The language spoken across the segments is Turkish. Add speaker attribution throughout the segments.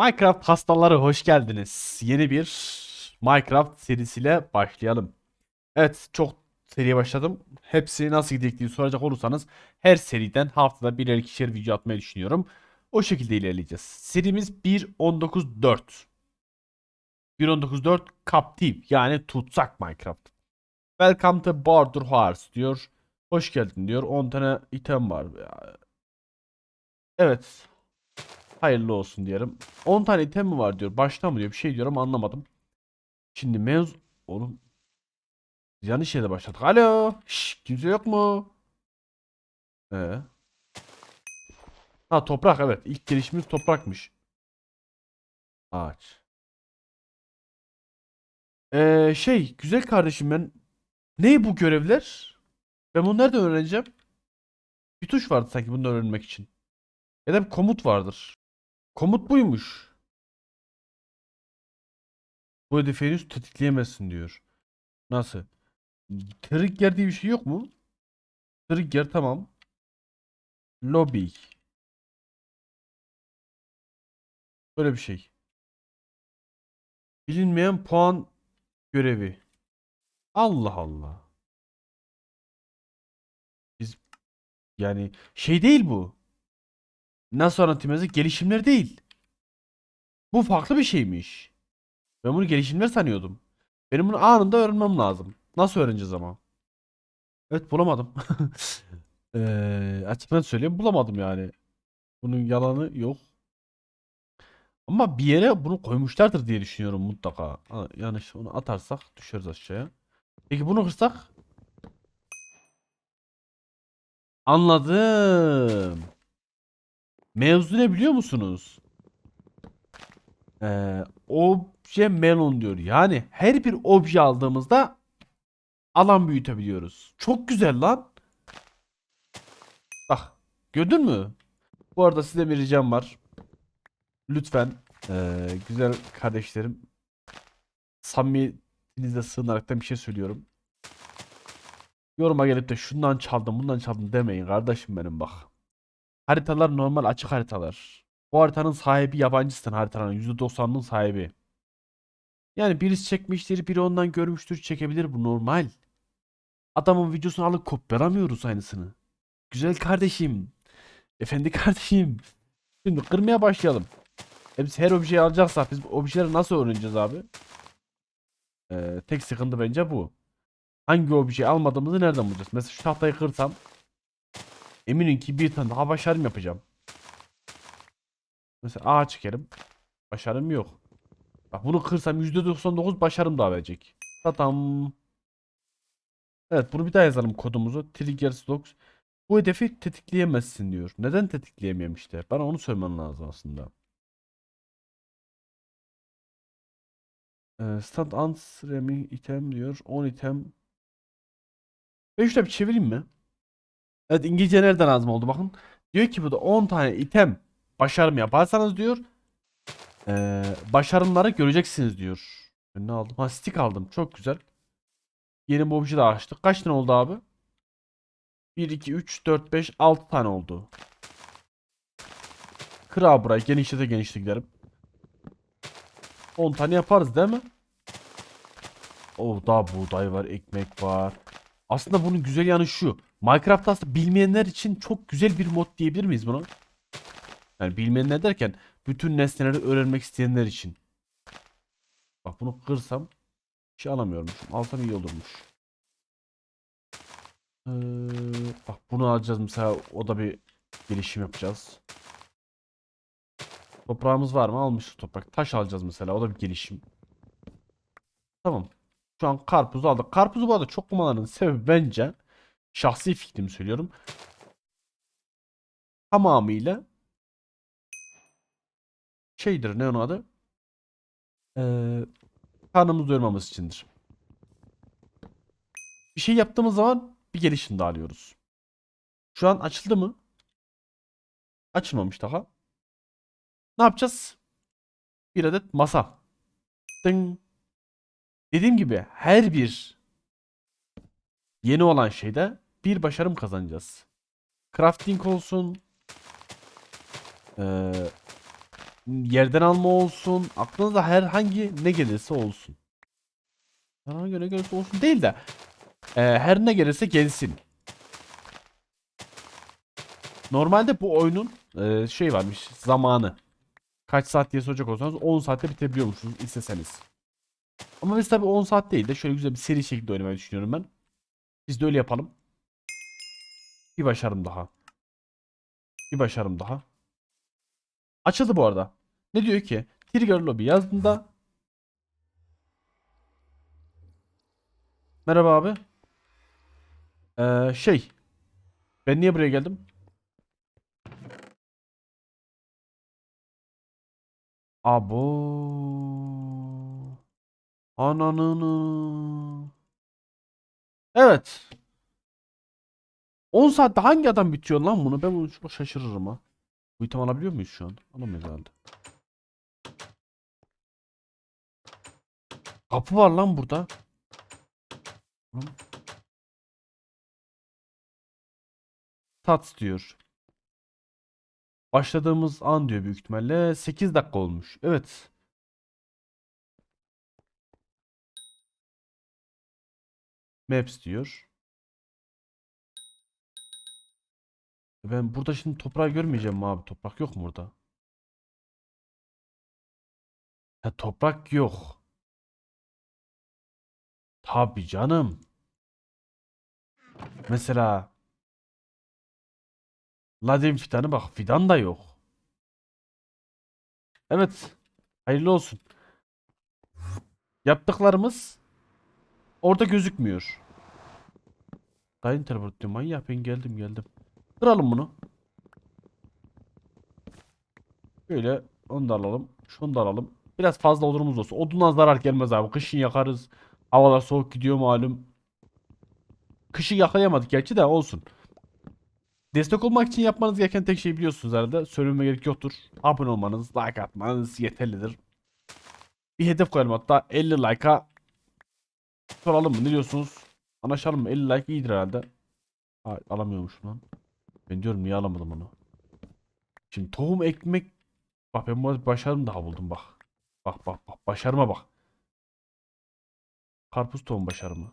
Speaker 1: Minecraft hastaları hoş geldiniz. Yeni bir Minecraft serisiyle başlayalım. Evet çok seriye başladım. Hepsi nasıl gidecek diye soracak olursanız her seriden haftada birer ikişer video atmayı düşünüyorum. O şekilde ilerleyeceğiz. Serimiz 1.19.4. 1.19.4 Captive yani tutsak Minecraft. Welcome to Border Hearts diyor. Hoş geldin diyor. 10 tane item var. Evet. Hayırlı olsun diyelim. 10 tane item mi var diyor. Başta mı diyor. Bir şey diyorum anlamadım. Şimdi mevzu... Oğlum. Yanlış yere başladık. Alo. Şşş, kimse yok mu? Ee. Ha toprak evet. İlk gelişimiz toprakmış. Ağaç. Ee, şey güzel kardeşim ben ne bu görevler? Ben bunu nereden öğreneceğim? Bir tuş vardı sanki bunu öğrenmek için. Ya da bir komut vardır. Komut buymuş. Bu hedefi henüz tetikleyemezsin diyor. Nasıl? Trigger diye bir şey yok mu? Trigger tamam. Lobby. Böyle bir şey. Bilinmeyen puan görevi. Allah Allah. Biz yani şey değil bu. Nasıl anlatayım size? Gelişimler değil. Bu farklı bir şeymiş. Ben bunu gelişimler sanıyordum. Benim bunu anında öğrenmem lazım. Nasıl öğreneceğiz ama? Evet bulamadım. Eee açıkçası söyleyeyim bulamadım yani. Bunun yalanı yok. Ama bir yere bunu koymuşlardır diye düşünüyorum mutlaka. Yani işte onu atarsak düşeriz aşağıya. Peki bunu kırsak? Anladım. Mevzu ne biliyor musunuz? Ee, obje melon diyor. Yani her bir obje aldığımızda alan büyütebiliyoruz. Çok güzel lan. Bak gördün mü? Bu arada size bir ricam var. Lütfen ee, güzel kardeşlerim samimiyetinizle sığınaraktan bir şey söylüyorum. Yoruma gelip de şundan çaldım bundan çaldım demeyin kardeşim benim bak. Haritalar normal açık haritalar. Bu haritanın sahibi yabancısın haritanın %90'ının sahibi. Yani birisi çekmiştir, biri ondan görmüştür, çekebilir bu normal. Adamın videosunu alıp kopyalamıyoruz aynısını. Güzel kardeşim. Efendi kardeşim. Şimdi kırmaya başlayalım. E biz her objeyi alacaksak biz bu objeleri nasıl öğreneceğiz abi? Ee, tek sıkıntı bence bu. Hangi objeyi almadığımızı nereden bulacağız? Mesela şu tahtayı kırsam eminim ki bir tane daha başarım yapacağım. Mesela A çekerim. Başarım yok. Bak bunu kırsam %99 başarım daha verecek. Tatam. Evet bunu bir daha yazalım kodumuzu. Trigger Stocks. Bu hedefi tetikleyemezsin diyor. Neden tetikleyemiyorum işte? Bana onu söylemen lazım aslında. Ee, stand answering item diyor. 10 item. Ben şöyle bir çevireyim mi? Evet İngilizce nereden lazım oldu bakın. Diyor ki burada 10 tane item başarım yaparsanız diyor. Ee, başarımları göreceksiniz diyor. Ne aldım? Ha stick aldım. Çok güzel. Yeni bir obje açtık. Kaç tane oldu abi? 1, 2, 3, 4, 5, 6 tane oldu. Kır abi burayı. Genişlete genişlete gidelim. 10 tane yaparız değil mi? Oh daha buğday var, ekmek var. Aslında bunun güzel yanı şu. Minecraft aslında bilmeyenler için çok güzel bir mod diyebilir miyiz bunu? Yani bilmeyenler derken bütün nesneleri öğrenmek isteyenler için. Bak bunu kırsam bir şey alamıyormuşum. Alsam iyi olurmuş. Ee, bak bunu alacağız mesela o da bir gelişim yapacağız. Toprağımız var mı? Almışız toprak. Taş alacağız mesela. O da bir gelişim. Tamam. Şu an karpuzu aldık. Karpuzu bu arada çok kumaların sebebi bence şahsi fikrimi söylüyorum. Tamamıyla şeydir ne onun adı? Ee, karnımızı doyurmamız içindir. Bir şey yaptığımız zaman bir gelişim daha alıyoruz. Şu an açıldı mı? Açılmamış daha. Ne yapacağız? Bir adet masa. Ding. Dediğim gibi her bir yeni olan şeyde bir başarım kazanacağız. Crafting olsun. Ee, yerden alma olsun. Aklınıza herhangi ne gelirse olsun. Herhangi ne gelirse olsun değil de e, her ne gelirse gelsin. Normalde bu oyunun e, şey varmış zamanı. Kaç saat diye soracak olsanız 10 saatte bitebiliyormuşsunuz isteseniz. Ama biz tabii 10 saat değil de şöyle güzel bir seri şekilde oynamayı düşünüyorum ben. Biz de öyle yapalım. Bir başarım daha. Bir başarım daha. Açıldı bu arada. Ne diyor ki? Trigger Lobby yazdığında Merhaba abi. Ee, şey. Ben niye buraya geldim? Abo. Ananını. Evet. 10 saatte hangi adam bitiyor lan bunu? Ben bunu çok şaşırırım ha. Bu item alabiliyor muyuz şu an? Alamayız herhalde. Kapı var lan burada. Tats diyor. Başladığımız an diyor büyük ihtimalle. 8 dakika olmuş. Evet. Maps diyor. Ben burada şimdi toprağı görmeyeceğim mi abi? Toprak yok mu burada? Ha toprak yok. Tabii canım. Mesela Ladin fidanı bak fidan da yok. Evet. Hayırlı olsun. Yaptıklarımız orada gözükmüyor. Dayın teleport diyor. Manyak ben geldim geldim. Kıralım bunu. Böyle onu da alalım. Şunu da alalım. Biraz fazla odunumuz olsun. Odundan zarar gelmez abi. Kışın yakarız. Havalar soğuk gidiyor malum. Kışı yakalayamadık gerçi de olsun. Destek olmak için yapmanız gereken tek şey biliyorsunuz herhalde. Söylememe gerek yoktur. Abone olmanız, like atmanız yeterlidir. Bir hedef koyalım hatta 50 like'a soralım mı? Ne diyorsunuz? Anlaşalım mı? 50 like iyidir herhalde. Ha, alamıyormuşum lan. Ben diyorum niye alamadım onu. Şimdi tohum ekmek Bak ben bu başarım daha buldum bak. Bak bak bak başarıma bak. Karpuz tohum başarımı.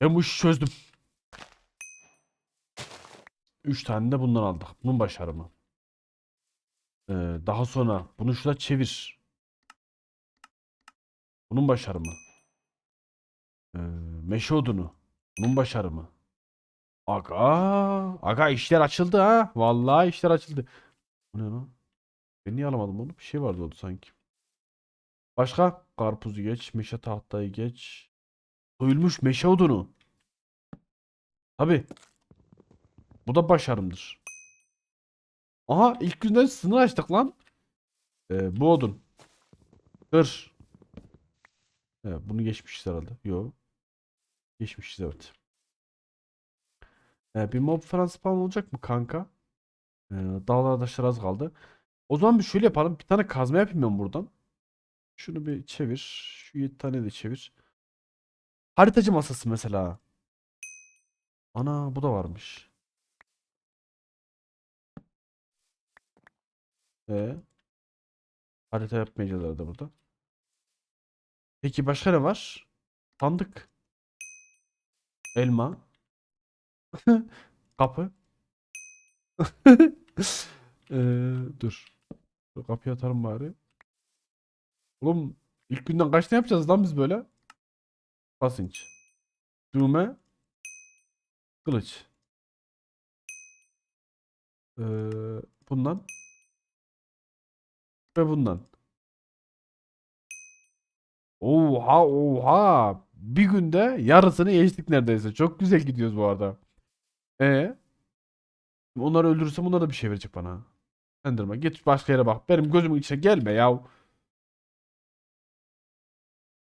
Speaker 1: Ben bu işi çözdüm. 3 tane de bundan aldık. Bunun başarımı. Ee, daha sonra bunu şurada çevir. Bunun başarımı. Ee, meşe odunu. Bunun başarımı. Aga, aga işler açıldı ha. Vallahi işler açıldı. Bu ne lan? Ben niye alamadım onu? Bir şey vardı orada sanki. Başka? Karpuzu geç. Meşe tahtayı geç. Soyulmuş meşe odunu. Tabi. Bu da başarımdır. Aha ilk günden sınır açtık lan. Ee, bu odun. Kır. Evet, bunu geçmişiz herhalde. Yo. Geçmişiz evet. Ee, bir mob falan spawn olacak mı kanka? Ee, dağlar taşlar az kaldı. O zaman bir şöyle yapalım. Bir tane kazma yapayım ben buradan. Şunu bir çevir. Şu 7 tane de çevir. Haritacı masası mesela. Ana bu da varmış. Ee, harita yapmayacağız arada burada. Peki başka ne var? Sandık. Elma. Kapı. Ee, dur. Dur, Kapıyı atarım bari. Oğlum ilk günden kaçta yapacağız lan biz böyle? Basınç. Düğme. Kılıç. Ee, bundan. Ve bundan. Oha oha. Bir günde yarısını geçtik neredeyse. Çok güzel gidiyoruz bu arada. E Onları öldürürsem onlar da bir şey verecek bana. Enderman git başka yere bak. Benim gözümün içine gelme ya.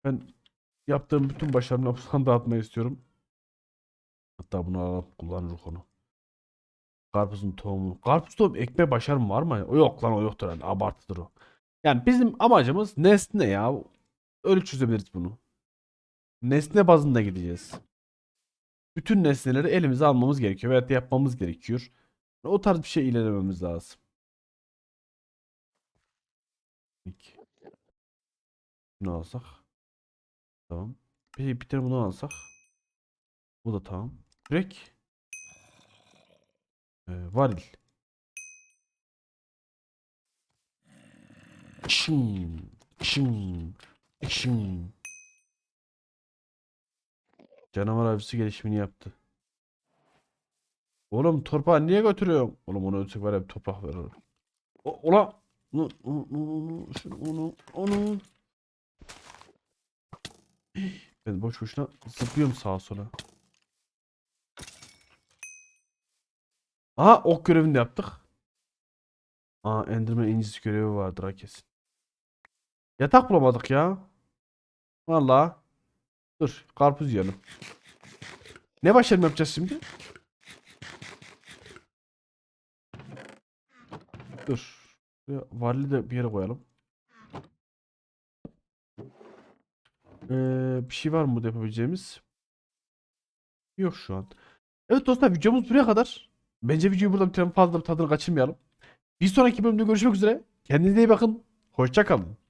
Speaker 1: Ben yaptığım bütün başarımla pusan dağıtmayı istiyorum. Hatta bunu alıp kullanırız onu. Karpuzun tohumu. Karpuz tohumu ekme başarım var mı? O yok lan o yoktur yani. Abartıdır o. Yani bizim amacımız nesne ya. Öyle çözebiliriz bunu. Nesne bazında gideceğiz. Bütün nesneleri elimize almamız gerekiyor veya da yapmamız gerekiyor. O tarz bir şey ilerlememiz lazım. İki. Bunu alsak. Tamam. Peki bir tane bunu alsak. Bu da tamam. Kürek. Ee, varil. Şın, şın, şın. Canavar avcısı gelişimini yaptı. Oğlum torpağı niye götürüyorsun? Oğlum onu ötecek var ya bir toprak ver. O, ulan. Onu, onu, onu, onu. Ben boş boşuna zıplıyorum sağa sola. Aha ok görevini de yaptık. Aa Enderman incisi görevi vardır ha kesin. Yatak bulamadık ya. Vallahi. Dur karpuz yiyelim. Ne başarım yapacağız şimdi? Dur. Varili de bir yere koyalım. Ee, bir şey var mı burada yapabileceğimiz? Yok şu an. Evet dostlar videomuz buraya kadar. Bence videoyu burada bitirelim. Fazla tadını kaçırmayalım. Bir sonraki bölümde görüşmek üzere. Kendinize iyi bakın. Hoşça kalın.